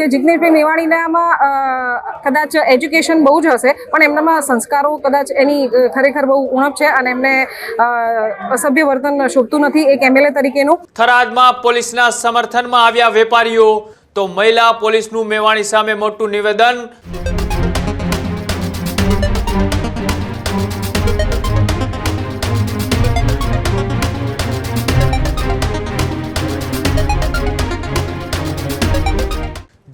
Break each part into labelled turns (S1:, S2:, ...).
S1: કે જિગ્નેશભાઈ મેવાણીનામાં કદાચ એજ્યુકેશન બહુ જ હશે, પણ એમનામાં સંસ્કારો કદાચ એની ખરેખર બહુ ઉણપ છે અને એમને અસભ્ય વર્તન શોભતું નથી એક એમએલએ તરીકેનું.
S2: થરાદમાં પોલીસના સમર્થનમાં આવ્યા વેપારીઓ, તો મહિલા પોલીસનું મેવાણી સામે મોટું નિવેદન.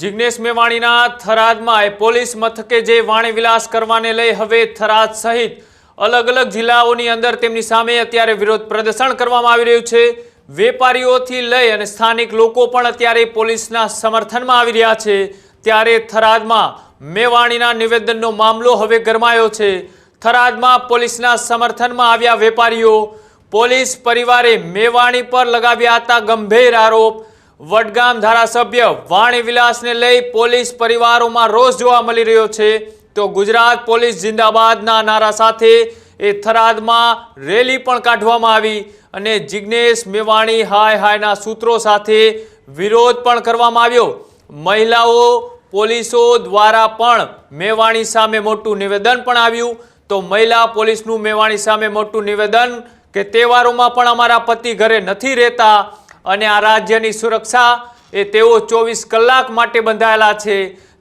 S2: જિગ્નેશ મેવાણીના થરાદમાં પોલીસ મથકે જે વાણી વિલાસ કરવાને લઈ હવે થરાદ સહિત અલગ અલગ જિલ્લાઓની અંદર તેમની સામે અત્યારે વિરોધ પ્રદર્શન કરવામાં આવી રહ્યું છે. વેપારીઓથી લઈ અને સ્થાનિક લોકો પણ અત્યારે પોલીસના સમર્થનમાં આવી રહ્યા છે. ત્યારે થરાદમાં મેવાણીના નિવેદનનો મામલો હવે ગરમાયો છે. થરાદમાં પોલીસના સમર્થનમાં આવ્યા વેપારીઓ પોલીસ પરિવારે મેવાણી પર લગાવ્યા હતા ગંભીર આરોપ. વડગામ ધારાસભ્ય વાણી વિલાસને લઈ પોલીસ પરિવારોમાં રોષ જોવા મળી રહ્યો છે. તો ગુજરાત પોલીસ જિંદાબાદના નારા સાથે એ થરાદમાં રેલી પણ કાઢવામાં આવી અને જિગ્નેશ મેવાણી હાય હાયના સૂત્રો સાથે વિરોધ પણ કરવામાં આવ્યો. મહિલાઓ, પોલીસો દ્વારા પણ મેવાણી સામે મોટું નિવેદન પણ આવ્યું. તો મહિલા પોલીસનું મેવાણી સામે મોટું નિવેદન કે તહેવારોમાં પણ અમારા પતિ ઘરે નથી રહેતા અને આ રાજ્યની સુરક્ષા એ તેઓ ચોવીસ કલાક માટે બંધાયેલા છે.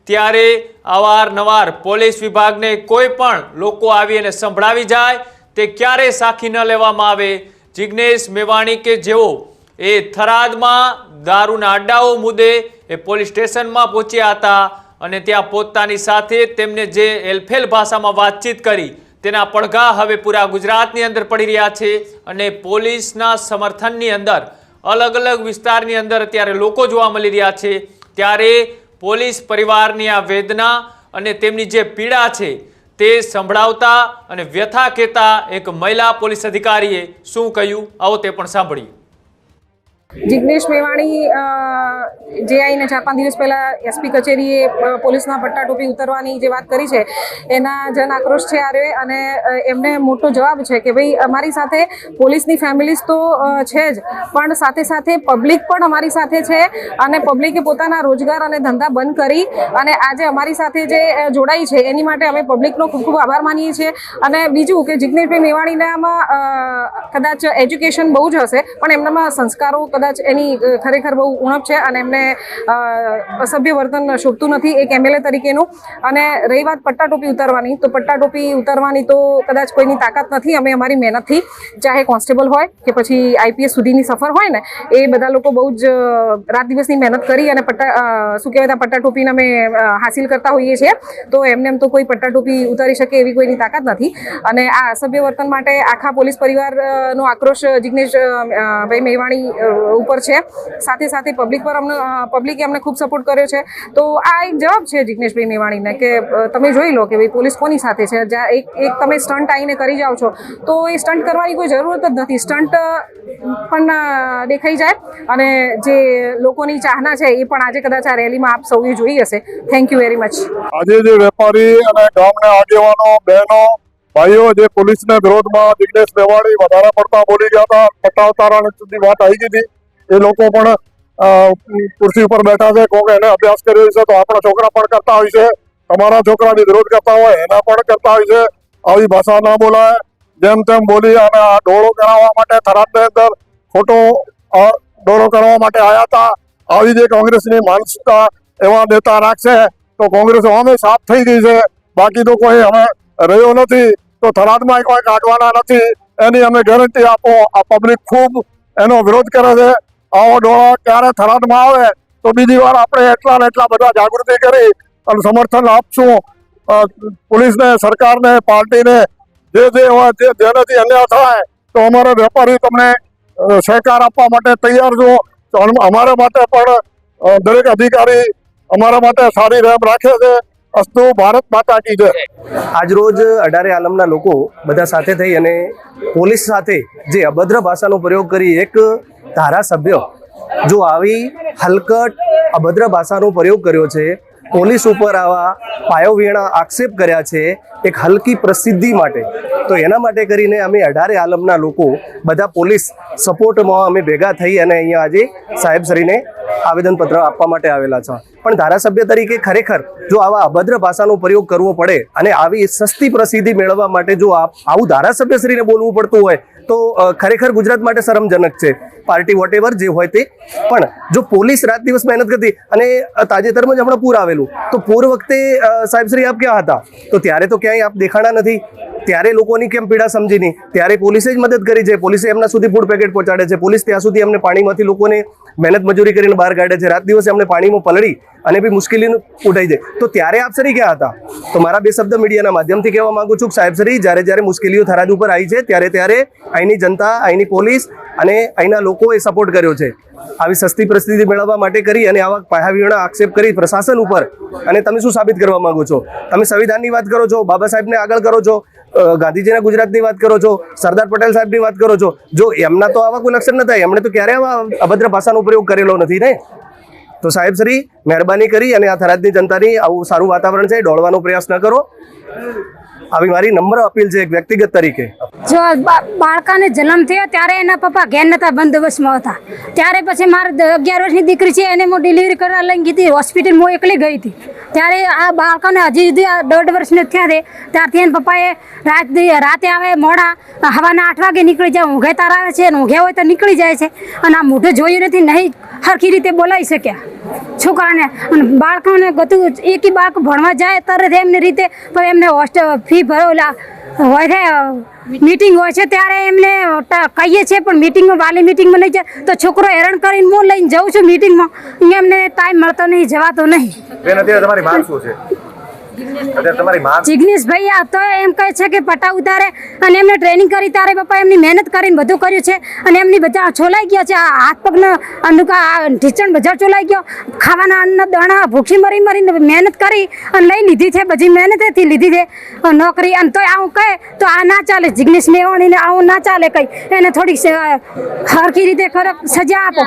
S2: ત્યારે અવારનવાર પોલીસ વિભાગને કોઈ પણ લોકો આવી અને સંભળાવી જાય, તે ક્યારેય સાખી ન લેવામાં આવે? જિગ્નેશ મેવાણી કે જેઓ એ થરાદમાં દારૂના અડ્ડાઓ મુદ્દે એ પોલીસ સ્ટેશનમાં પહોંચ્યા હતા અને ત્યાં પોતાની સાથે તેમને જે એલફેલ ભાષામાં વાતચીત કરી, તેના પડઘા હવે પૂરા ગુજરાતની અંદર પડી રહ્યા છે અને પોલીસના સમર્થનની અંદર અલગ અલગ વિસ્તારની અંદર અત્યારે લોકો જોવા મળી રહ્યા છે. ત્યારે પોલીસ પરિવારની આ વેદના અને તેમની જે પીડા છે તે સંભળાવતા અને વ્યથા કહેતા એક મહિલા પોલીસ અધિકારીએ શું કહ્યું? આવો તે પણ સાંભળીએ.
S1: જિગ્નેશ મેવાણી જે આઈને ચાર પાંચ દિવસ પહેલા એસપી કચેરીએ પોલીસના પટ્ટા ટોપી ઉતરવાની જે વાત કરી છે, એના જન આક્રોશ છે આરે અને એમને મોટો જવાબ છે કે ભાઈ અમારી સાથે પોલીસની ફેમિલીઝ તો છે જ, પણ સાથે સાથે પબ્લિક પણ અમારી સાથે છે અને પબ્લિકે પોતાના રોજગાર અને ધંધા બંધ કરી અને આજે અમારી સાથે જે જોડાઈ છે, એની માટે અમે પબ્લિકનો ખૂબ ખૂબ આભાર માનીએ છીએ. અને બીજું કે જિગ્નેશભાઈ મેવાણીનામાં કદાચ એજ્યુકેશન બહુ જ હશે, પણ એમનામાં સંસ્કારો કદાચ એની ખરેખર બહુ ઉણપ છે અને એમને અસભ્ય વર્તન શોભતું નથી એક એમએલએ તરીકેનું. અને રહી વાત પટ્ટા ટોપી ઉતારવાની તો પટ્ટા ટોપી ઉતારવાની તો કદાચ કોઈની તાકાત નથી અમે અમારી મહેનતથી ચાહે કોન્સ્ટેબલ હોય કે પછી આઈપીએસ સુધીની સફર હોય ને એ બધા લોકો બહુ જ રાત દિવસની મહેનત કરી અને પટ્ટા શું કહેવાય ત્યાં પટ્ટા ટોપીને અમે હાસિલ કરતા હોઈએ છીએ. તો એમને એમ તો કોઈ પટ્ટા ટોપી ઉતારી શકે એવી કોઈની તાકાત નથી. અને આ અસભ્ય વર્તન માટે આખા પોલીસ પરિવારનો આક્રોશ જિગ્નેશ અ, અ, ભાઈ મેવાણી ઉપર છે. સાથે સાથે પબ્લિક પર અમને પબ્લિકે અમને ખૂબ સપોર્ટ કર્યો છે. તો આ એક જવાબ છે જિજ્ઞેશભાઈ મેવાણીને કે તમે જોઈ લો કે ભાઈ પોલીસ કોની સાથે છે? જ્યાં એક એક તમે સ્ટન્ટ આવીને કરી જાઓ છો. તો એ સ્ટન્ટ કરવાની કોઈ જરૂરત જ નથી. સ્ટન્ટ પણ દેખાઈ જાય. અને જે લોકોની ચાહના છે એ પણ આજે કદાચ આ રેલીમાં આપ સૌએ જોઈ હશે. થેન્ક યુ વેરી મચ
S3: આજે જે વેપારી અને ગામના આગેવાનો, બહેનો, ભાઈઓ જે પોલીસના વિરોધમાં જિજ્ઞેશ મેવાણી વધારે પડતા બોલી ગયા હતા પટ્ટા સુધી વાત આવી ગઈ હતી. એ લોકો પણ ખુરશી ઉપર બેઠા છે. કોક એને અભ્યાસ કર્યો છે તો આપણા છોકરા પણ કરતા હોય છે. તમારા છોકરાની વિરોધ કરતા હોય, એના પણ કરતા હોય છે. આવી ભાષા ના બોલાય. જેમ તેમ બોલી અને આ ડોળો કરાવવા માટે થરાદની અંદર ખોટો ડોળો કરવા માટે આવ્યા હતા. આવી જે કોંગ્રેસની માનસિકતા એવા નેતા રાખશે, તો કોંગ્રેસ અમે સાફ થઈ ગઈ છે. બાકી તો કોઈ અમે રહ્યો નથી. તો થરાદમાં કોઈ કાઢવાના નથી. એની અમે ગેરંટી આપો. આ પબ્લિક ખૂબ એનો વિરોધ કરે છે. આવો ડોળો ક્યારે થરાદમાં આવે તો બીજી વાર આપણે એટલા ને એટલા બધા જાગૃતિ કરી અને સમર્થન આપશું. પોલીસને, સરકારને, પાર્ટીને, જે જે હોય જે જેનાથી અન્યાય થાય તો અમારા વેપારી તમને સહકાર આપવા માટે તૈયાર છો. અમારા માટે પણ દરેક અધિકારી અમારા માટે સારી રેમ રાખે છે. અસ્તુ ભારત માતા કી જય.
S4: આજરોજ અઢારે આલમના લોકો બધા સાથે થઈ અને પોલીસ સાથે જે અભદ્ર ભાષાનો પ્રયોગ કરી એક ધારાસભ્ય જો આવી હલકટ, અભદ્ર ભાષાનો પ્રયોગ કર્યો છે, પોલીસ ઉપર આવા પાયોવીણા આક્ષેપ કર્યા છે, એક હલકી પ્રસિદ્ધિ માટે. તો એના માટે કરીને અમે અઢારે આલમના લોકો બધા પોલીસ સપોર્ટમાં અમે ભેગા થઈ અને અહીંયા આજે સાહેબશ્રીને આવેદનપત્ર આપવા માટે આવેલા છે. પણ ધારાસભ્ય તરીકે ખરેખર જો આવા અભદ્ર ભાષાનો પ્રયોગ કરવો પડે અને આવી સસ્તી પ્રસિદ્ધિ મેળવવા માટે જો આપ આવું ધારાસભ્યશ્રીને બોલવું પડતું હોય, તો ખરેખર ગુજરાત માટે શરમજનક છે. પાર્ટી વોટ જે હોય તે. પણ જો પોલીસ રાત દિવસ મહેનત કરતી અને તાજેતરમાં જ હમણાં પૂર આવેલું, તો પૂર વખતે સાહેબશ્રી આપ ક્યાં હતા? તો ત્યારે તો ક્યાંય આપ દેખાણા નથી. ત્યારે લોકોની કેમ પીડા સમજી નહીં? ત્યારે પોલીસે જ મદદ કરી છે. પોલીસે એમના સુધી ફૂડ પેકેટ પહોંચાડે છે. પોલીસ ત્યાં સુધી એમને પાણીમાંથી લોકોને મહેનત મજૂરી કરીને બહાર કાઢે છે. રાત દિવસે એમને પાણીમાં પલળી અને બી મુશ્કેલી ઉઠાઈ જાય. તો ત્યારે આપ સરી ક્યાં હતા? તો મારા બે શબ્દ મીડિયાના માધ્યમથી કહેવા માંગુ છું કે સાહેબ સરી, જ્યારે જ્યારે મુશ્કેલીઓ થરાદ ઉપર આવી છે, ત્યારે ત્યારે અહીંની જનતા, અહીંની પોલીસ અને અહીંના લોકોએ સપોર્ટ કર્યો છે. આવી સસ્તી પરિસ્થિતિ મેળવવા માટે કરી અને આવા પાયાવીણા આક્ષેપ કરી પ્રશાસન ઉપર. અને તમે શું સાબિત કરવા માંગો છો? તમે સંવિધાનની વાત કરો છો, બાબા સાહેબને આગળ કરો છો. ગાંધીજીના ગુજરાતની વાત કરો છો, સરદાર પટેલ સાહેબની વાત કરો છો, જો એમના તો આવા કોઈ લક્ષણ નથી એમણે તો ક્યારે આવા અભદ્ર ભાષાનો ઉપયોગ કરેલો નથી ને? તો સાહેબ, શ્રી મહેરબાની કરી અને આ થરાદની જનતાની આવું સારું વાતાવરણ છે દોડવાનો પ્રયાસ ન કરો. આવી મારી નમ્ર અપીલ છે એક વ્યક્તિગત તરીકે.
S5: જો બાળકાને જન્મ થયો ત્યારે એના પપ્પા ઘેર નતા, બંદોબસ્તમાં હતા. ત્યારે પછી મારે અગિયાર વર્ષની દીકરી છે, એને હું ડિલિવરી કરવા લઈને ગઈ હતી હોસ્પિટલ હું એકલી ગઈ હતી. ત્યારે આ બાળકોને હજી સુધી દોઢ વર્ષને થયા છે. ત્યારથી એના પપ્પાએ રાત રાતે આવે મોડા, હવાના આઠ વાગે નીકળી જાય, ઊંઘે તાર આવે છે, અને ઊંઘે હોય તો નીકળી જાય છે. અને આ મોઢું જોયું નથી, નહીં સરખી રીતે બોલાવી શક્યા છોકરાને અને બાળકોને ગતું એકી બાળક ભણવા જાય તરત એમની રીતે પણ એમને હોસ્ટેલ ફી ભરેલા હોય છે મીટિંગ હોય છે ત્યારે એમને કહીએ છીએ પણ મીટિંગમાં વાલી મીટિંગમાં લઈ જાય. તો છોકરો હેરાન કરીને હું લઈને જાઉં છું મીટિંગમાં એમને ટાઈમ મળતો નહીં, જવાતો નહીં. જિગ્નેશભાઈ આ તો એમ કહે છે કે પટા ઉતારે અને એમને ટ્રેનિંગ કરી તારે પપ્પા એમની મહેનત કરીને બધું કર્યું છે અને એમની બધા છોલાઈ ગયા છે. આ હાથ પગનો અનુકા ઢીચણ બજાર છોલાઈ ગયો. ખાવાના અન્ન, દાણા, ભૂખી મરી મરીને મહેનત કરી અને લઈ લીધી છે. બધી મહેનતેથી લીધી છે. નોકરી અને તોય આવું કહે, તો આ ના ચાલે. જિગ્નેશ મેવાણીને આવું ના ચાલે કંઈ. એને થોડીક સરખી રીતે ખરાબ સજા આપો.